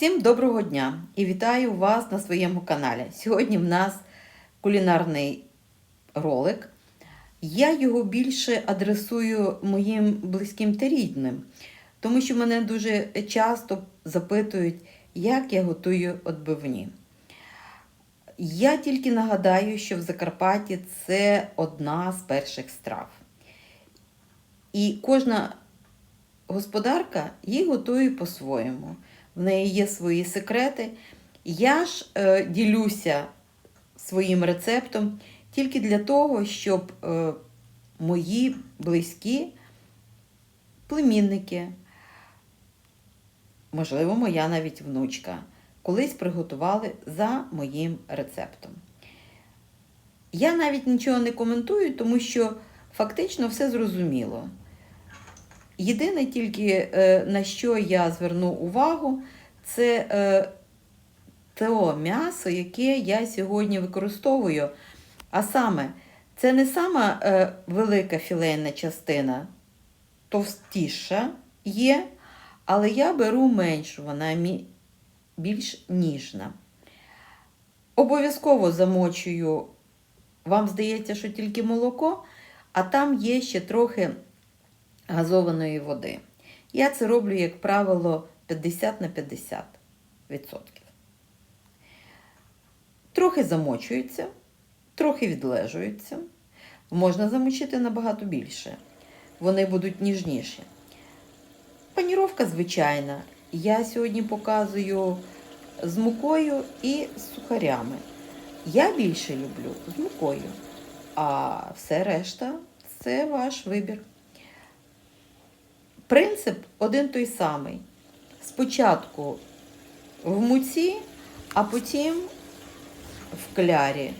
Всім доброго дня і вітаю вас на своєму каналі. Сьогодні в нас кулінарний ролик. Я його більше адресую моїм близьким та рідним, тому що мене дуже часто запитують, як я готую отбивні. Я тільки нагадаю, що в Закарпатті це одна з перших страв. І кожна господарка її готує по-своєму. В неї є свої секрети. Я ж е, ділюся своїм рецептом тільки для того, щоб е, мої близькі племінники, можливо, моя навіть внучка, колись приготували за моїм рецептом. Я навіть нічого не коментую, тому що фактично все зрозуміло. Єдине тільки е, на що я зверну увагу, це те м'ясо, яке я сьогодні використовую. А саме, це не сама е, велика філейна частина, товстіша є, але я беру меншу, вона більш ніжна. Обов'язково замочую, вам здається, що тільки молоко, а там є ще трохи газованої води. Я це роблю, як правило, 50 на 50 відсотків. Трохи замочується, трохи відлежується. Можна замочити набагато більше. Вони будуть ніжніші. Паніровка звичайна. Я сьогодні показую з мукою і з сухарями. Я більше люблю з мукою, а все решта це ваш вибір. Принцип один той самий. Спочатку в муці, а потім в клярі.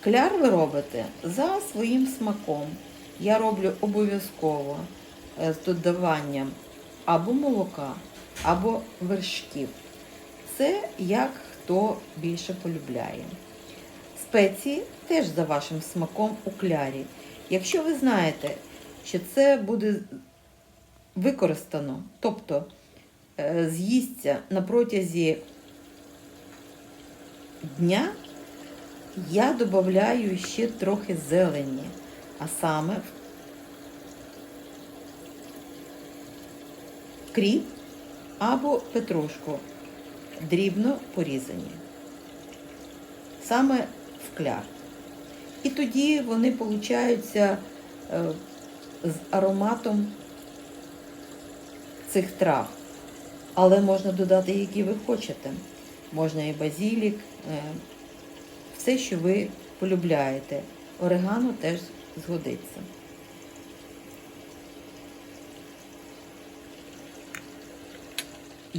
Кляр ви робите за своїм смаком. Я роблю обов'язково е, з додаванням або молока, або вершків. Це як хто більше полюбляє. Спеції теж за вашим смаком у клярі. Якщо ви знаєте, що це буде використано, тобто е, з'їсться на протязі дня, я додаю ще трохи зелені, а саме кріп або петрушку, дрібно порізані. Саме в кляр. І тоді вони получаються е, з ароматом цих трав. Але можна додати, які ви хочете. Можна і базілік, е, все, що ви полюбляєте. Орегано теж згодиться.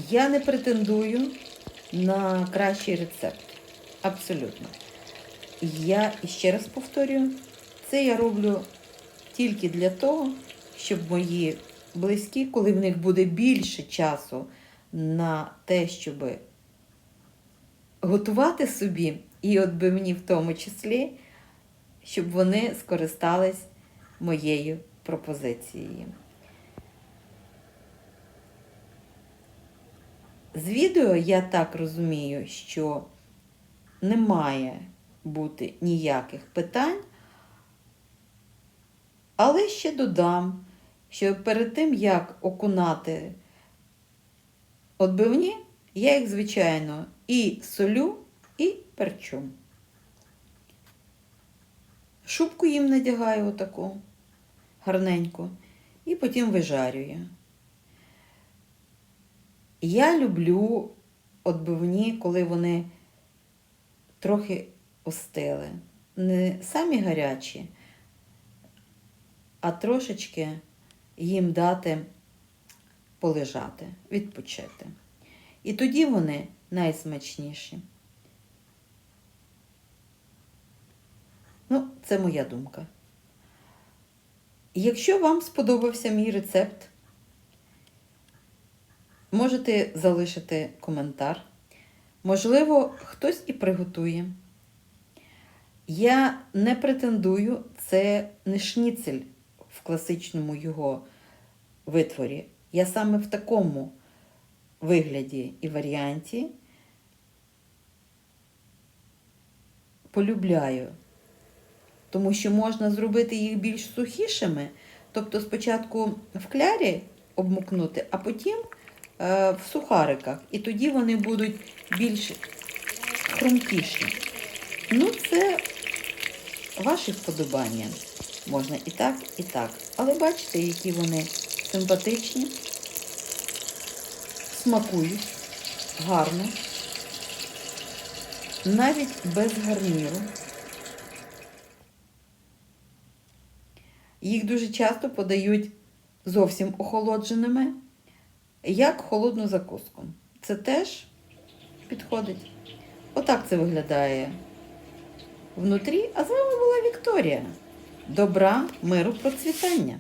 Я не претендую на кращий рецепт. Абсолютно. Я ще раз повторюю, це я роблю тільки для того, щоб мої близькі, коли в них буде більше часу на те, щоб готувати собі, і от би мені в тому числі, щоб вони скористались моєю пропозицією. З відео я так розумію, що не має бути ніяких питань, але ще додам, що перед тим, як окунати отбивні, я їх, звичайно, і солю, і перчу. Шубку їм надягаю отаку гарненьку, і потім вижарюю. Я люблю отбивні, коли вони трохи остили. Не самі гарячі, а трошечки їм дати полежати, відпочити. І тоді вони найсмачніші. Ну, це моя думка. Якщо вам сподобався мій рецепт, можете залишити коментар. Можливо, хтось і приготує. Я не претендую, це не шніцель в класичному його витворі. Я саме в такому вигляді і варіанті полюбляю, тому що можна зробити їх більш сухішими, тобто спочатку в клярі обмукнути, а потім е, в сухариках. І тоді вони будуть більш хрумкіші. Ну, це ваші вподобання. Можна і так, і так. Але бачите, які вони симпатичні, смакують гарно, навіть без гарніру. Їх дуже часто подають зовсім охолодженими, як холодну закуску. Це теж підходить. Отак це виглядає внутрі. А з вами була Вікторія. Добра, миру, процвітання!